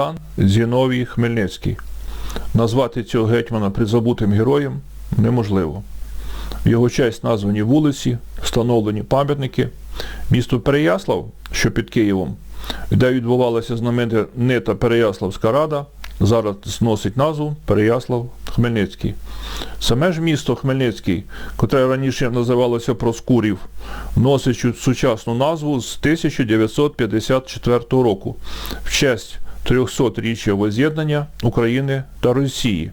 Богдан Зіновій Хмельницький. Назвати цього гетьмана призабутим героєм неможливо. В його честь названі вулиці, встановлені пам'ятники. Місто Переяслав, що під Києвом, де відбувалася знаменита Переяславська рада, зараз носить назву Переяслав Хмельницький. Саме ж місто Хмельницький, котре раніше називалося Проскурів, носить сучасну назву з 1954 року в честь 300-річчя воз'єднання України та Росії.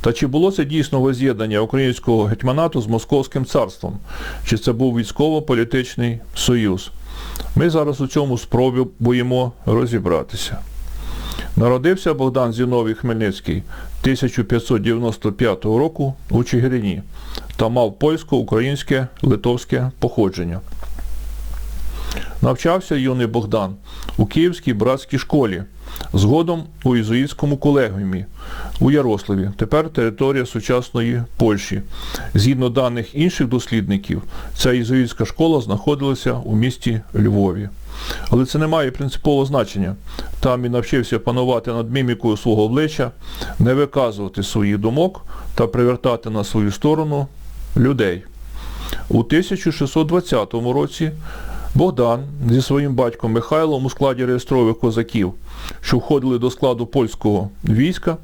Та чи було це дійсно воз'єднання українського гетьманату з Московським царством? Чи це був військово-політичний союз? Ми зараз у цьому спробуємо розібратися. Народився Богдан Зіновій Хмельницький 1595 року у Чигирині та мав польсько-українське литовське походження. Навчався юний Богдан у Київській братській школі, згодом у ізуїтському колегіумі у Ярославі, тепер територія сучасної Польщі. Згідно даних інших дослідників, ця ізуїтська школа знаходилася у місті Львові. Але це не має принципового значення. Там він навчився панувати над мімікою свого обличчя, не виказувати своїх думок та привертати на свою сторону людей. У 1620 році Богдан зі своїм батьком Михайлом у складі реєстрових козаків, що входили до складу польського війська,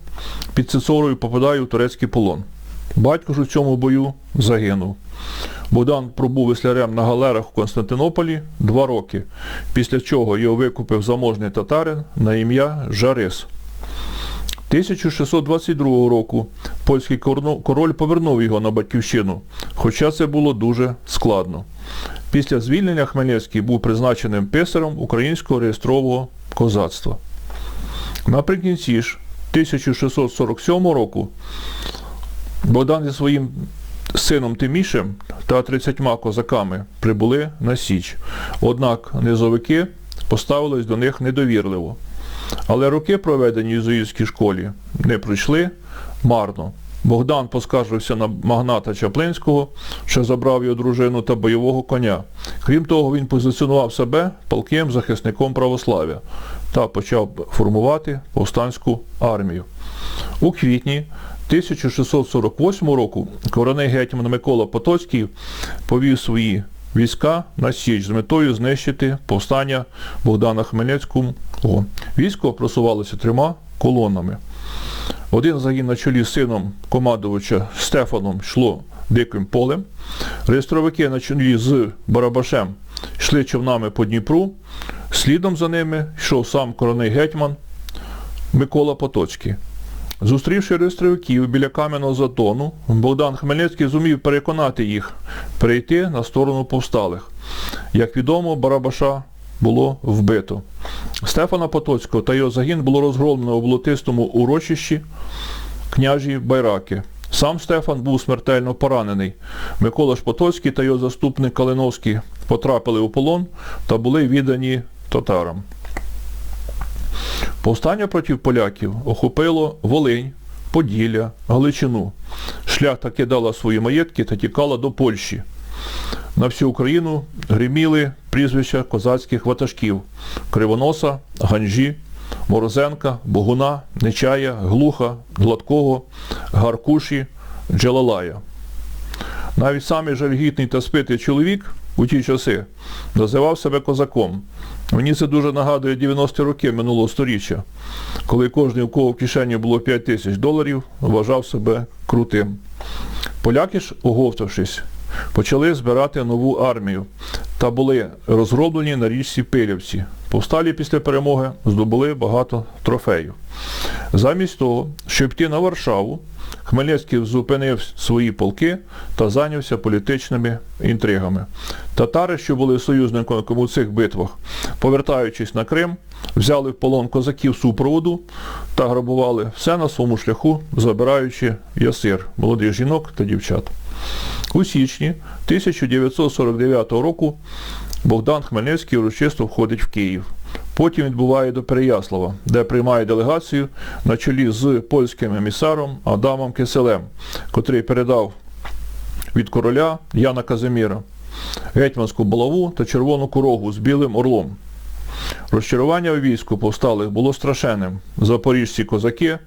під Цицорою попадає у турецький полон. Батько ж у цьому бою загинув. Богдан пробув веслярем на галерах в Константинополі два роки, після чого його викупив заможний татарин на ім'я Жарис. 1622 року польський король повернув його на батьківщину, хоча це було дуже складно. Після звільнення Хмельницький був призначеним писарем українського реєстрового козацтва. Наприкінці ж 1647 року Богдан зі своїм сином Тимішем та 30 козаками прибули на Січ. Однак низовики поставились до них недовірливо. Але роки, проведені в Ізуївській школі, не пройшли марно. Богдан поскаржився на магната Чаплинського, що забрав його дружину та бойового коня. Крім того, він позиціонував себе палким захисником православ'я та почав формувати повстанську армію. У квітні 1648 року короний гетьман Микола Потоцький повів свої війська на Січ з метою знищити повстання Богдана Хмельницького. Військо просувалося трьома колонами. Один загін на чолі з сином командувача Стефаном йшло диким полем. Реєстровики на чолі з Барабашем йшли човнами по Дніпру. Слідом за ними йшов сам короний гетьман Микола Потоцький. Зустрівши реєстровиків біля кам'яного затону, Богдан Хмельницький зумів переконати їх перейти на сторону повсталих. Як відомо, Барабаша було вбито. Стефана Потоцького та його загін було розгромлено у болотистому урочищі княжі Байраки. Сам Стефан був смертельно поранений. Микола Потоцький та його заступник Калиновський потрапили у полон та були віддані татарам. Повстання проти поляків охопило Волинь, Поділля, Галичину. Шляхта кидала свої маєтки та тікала до Польщі. На всю Україну гриміли прізвища козацьких ватажків Кривоноса, Ганжі, Морозенка, Богуна, Нечая, Глуха, Гладкого, Гаркуші, Джалалая. Навіть самий жальгітний та спитий чоловік у ті часи називав себе козаком. Мені це дуже нагадує 90-ті роки минулого сторіччя, коли кожен, у кого в кишені було 5 тисяч доларів, вважав себе крутим. Поляки ж, оговтавшись, почали збирати нову армію та були розроблені на річці Пилявці. Повсталі після перемоги здобули багато трофеїв. Замість того, щоб йти на Варшаву, Хмельницький зупинив свої полки та зайнявся політичними інтригами. Татари, що були союзниками у цих битвах, повертаючись на Крим, взяли в полон козаків супроводу та грабували все на своєму шляху, забираючи ясир, молодих жінок та дівчат. У січні 1949 року Богдан Хмельницький урочисто входить в Київ. Потім відбуває до Переяслава, де приймає делегацію на чолі з польським емісаром Адамом Киселем, котрий передав від короля Яна Казиміра гетьманську булаву та червону корогу з білим орлом. Розчарування у війську повсталих було страшенним. Запоріжці козаки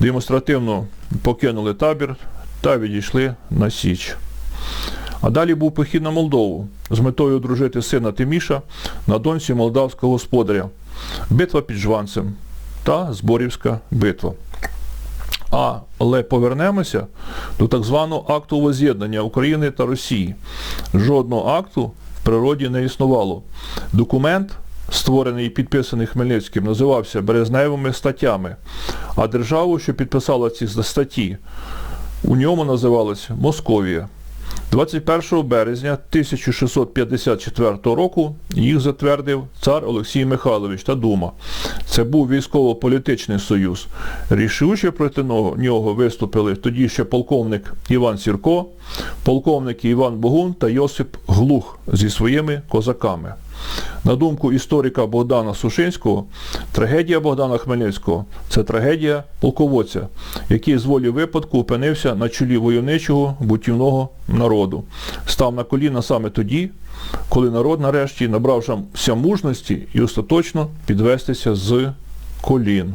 демонстративно покинули табір та відійшли на Січ. А далі був похід на Молдову з метою одружити сина Тиміша на доньці молдавського господаря, битва під Жванцем та Зборівська битва. Але повернемося до так званого акту воз'єднання України та Росії. Жодного акту в природі не існувало. Документ, створений і підписаний Хмельницьким, називався Березневими статтями, а державу, що підписала ці статті, у ньому називалась Московія. 21 березня 1654 року їх затвердив цар Олексій Михайлович та Дума. Це був військово-політичний союз. Рішуче проти нього виступили тоді ще полковник Іван Сірко, полковники Іван Богун та Йосип Глух зі своїми козаками. На думку історика Богдана Сушинського, трагедія Богдана Хмельницького це трагедія полководця, який з волі випадку опинився на чолі войовничого бутівного народу. Став на коліна саме тоді, коли народ нарешті набрався мужності і остаточно підвестися з колін.